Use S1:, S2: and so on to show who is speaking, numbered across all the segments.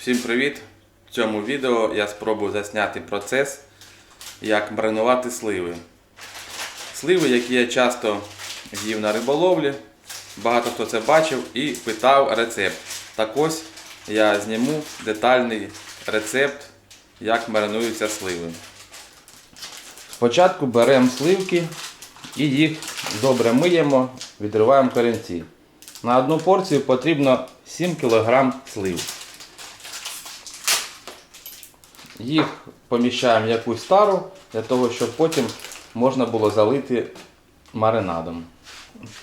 S1: Всім привіт! В цьому відео я спробую засняти процес, як маринувати сливи. Сливи, які я часто їв на риболовлі, багато хто це бачив і питав рецепт. Так ось я зніму детальний рецепт, як маринуються сливи. Спочатку беремо сливки і їх добре миємо, відриваємо корінці. На одну порцію потрібно 7 кг слив. Їх поміщаємо в якусь тару для того, щоб потім можна було залити маринадом.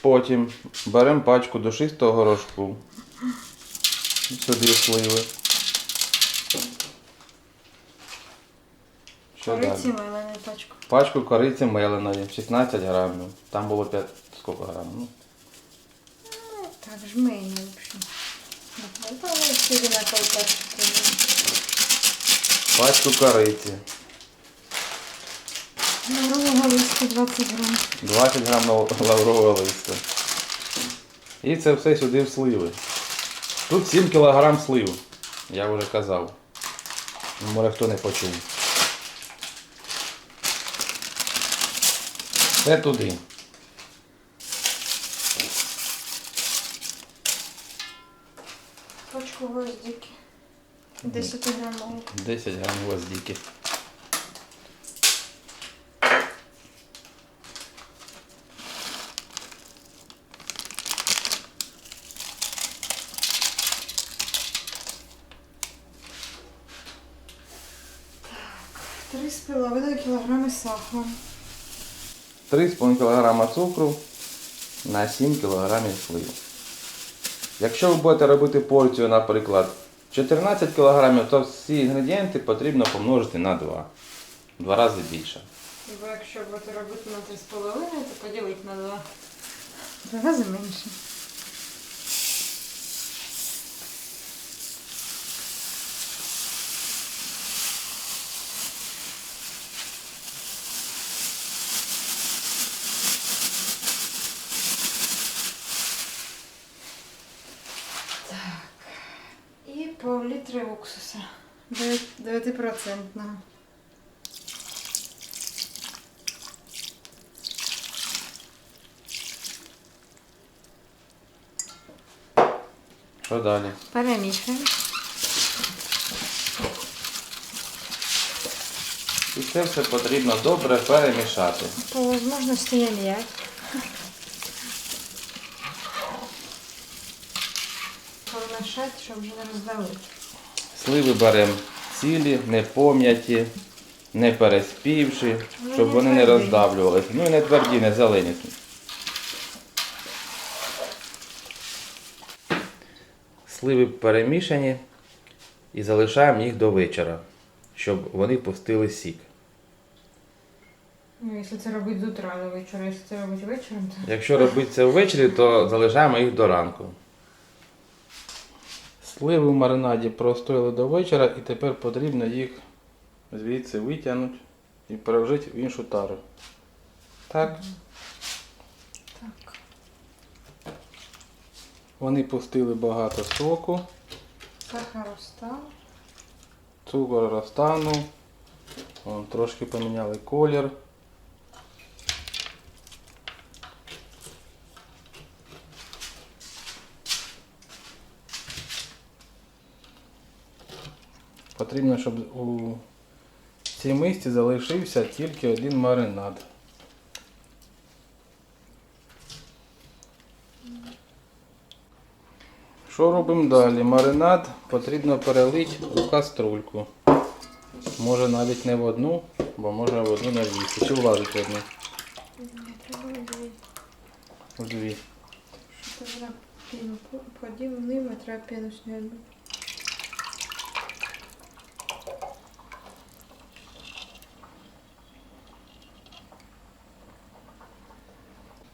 S1: Потім беремо пачку душистого горошку. Сюди сливи.
S2: Кориці мелений пачку.
S1: Пачку кориці меленої, 16 грамів. Там було 5 скільки грамів? Ну,
S2: Ну, так, жмені, в общем. Ну, всі одинаково пачку.
S1: Пачку кориці.
S2: Лаврового листя 20 грам.
S1: 20 грам лаврового листя. І це все сюди в сливи. Тут 7 кг слив, я вже казав. Може хто не почув. Все туди.
S2: Пачку гвоздики. 10 грамову.
S1: 10 грам гвоздики.
S2: Три з половиною кілограми сахару.
S1: 3,5 кг цукру на 7 кг слив. Якщо ви будете робити порцію, наприклад, 14 кг, то всі інгредієнти потрібно помножити на 2. В Два рази більше.
S2: Бо якщо будете робити на 3,5, то поділити на 2. Два рази менше. Так. І пол літри уксуса. 9%.
S1: Що далі?
S2: Перемішуємо.
S1: І це все потрібно добре перемішати.
S2: По возможности я лять. Помішати, щоб вже не роздавити.
S1: Сливи беремо цілі, не пом'яті, не переспівши, щоб
S2: не
S1: вони не роздавлювалися. Ну і не тверді, не зелені. Сливи перемішані і залишаємо їх до вечора, щоб вони пустили сік.
S2: Ну, якщо це робити з утра до вечора, якщо це робити вечором, то
S1: Якщо робити це ввечері, то залишаємо їх до ранку. Сливи в маринаді простояли до вечора і тепер потрібно їх звідси витягнути і переложити в іншу тару. Так,
S2: так.
S1: вони пустили багато соку,
S2: Сахар став.
S1: цукор розтанув, Вон, трошки поміняли колір. Потрібно, щоб у цій мисці залишився тільки один маринад. Що робимо далі? Маринад потрібно перелити у каструльку. Може навіть не в одну, бо може в одну не влізти. Чи влазить одну?
S2: Треба дві. Що це піну треба піну зняти.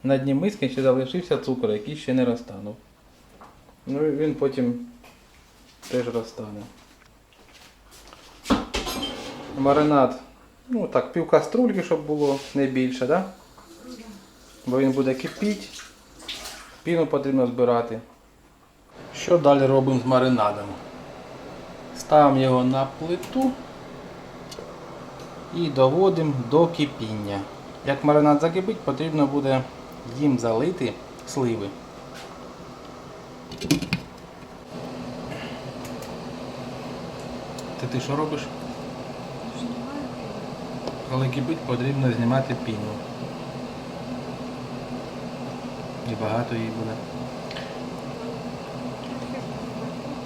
S1: На дні миски ще залишився цукор, який ще не розтанув. Ну і він потім теж розтане. Маринад, ну так, пів каструльки, щоб було не більше, да? Бо він буде кипіти. Піну потрібно збирати. Що далі робимо з маринадом?
S3: Ставимо його на плиту і доводимо до кипіння. Як маринад закипить, потрібно буде їм залити сливи. Ти ти що робиш? Коли кипить, потрібно знімати піну. І багато її буде.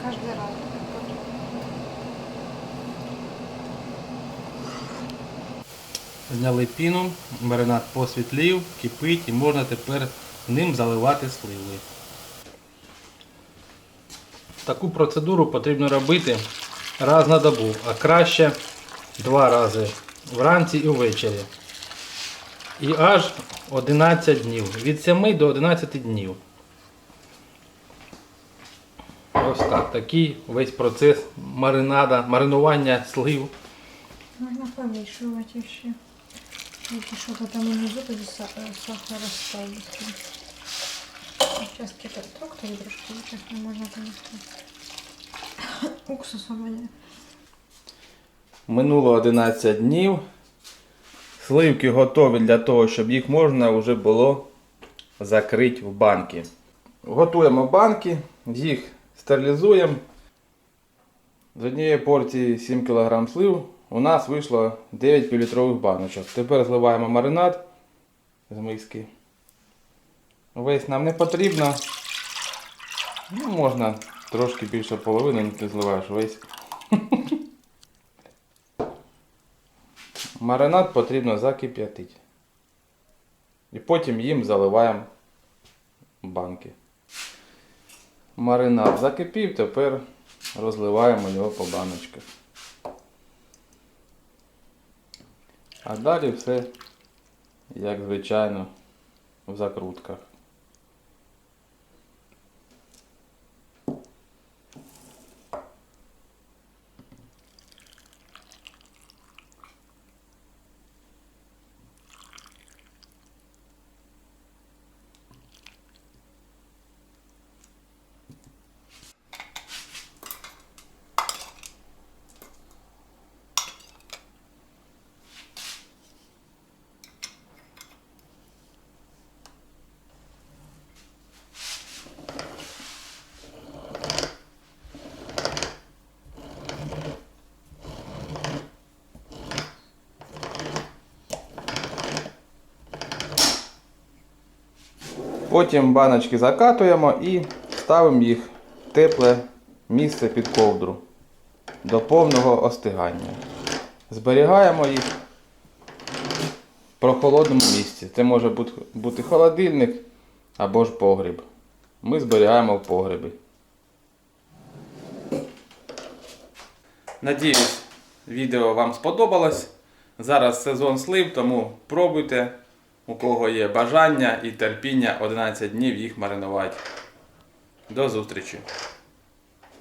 S2: Кожен раз.
S3: Зняли піну, маринад посвітлів, кипить і можна тепер ним заливати сливи. Таку процедуру потрібно робити раз на добу, а краще два рази вранці і ввечері. І аж 11 днів. Від 7 до 11 днів. Ось так. Такий весь процес маринада, маринування слив.
S2: Можна помішувати ще. Якщо що-то там внизу, тоді са- е, сахар розставити. Зараз кипяток, тоді трошки зараз не можна помістити. Уксусом мені.
S1: Минуло 11 днів. Сливки готові для того, щоб їх можна вже було закрити в банки. Готуємо банки, їх стерилізуємо. З однієї порції 7 кг слив у нас вийшло 9 півлітрових баночок. Тепер зливаємо маринад з миски. Весь нам не потрібно. Ну, можна трошки більше половини, не зливаєш весь. Маринад потрібно закип'ятити. І потім їм заливаємо банки. Маринад закипів, тепер розливаємо його по баночках. А далі все, як звичайно, в закрутках. Потім баночки закатуємо і ставимо їх в тепле місце під ковдру до повного остигання. Зберігаємо їх в прохолодному місці. Це може бути, холодильник або ж погріб. Ми зберігаємо в погребі. Надіюсь, відео вам сподобалось. Зараз сезон слив, тому пробуйте, у кого є бажання і терпіння 11 днів їх маринувати. До зустрічі!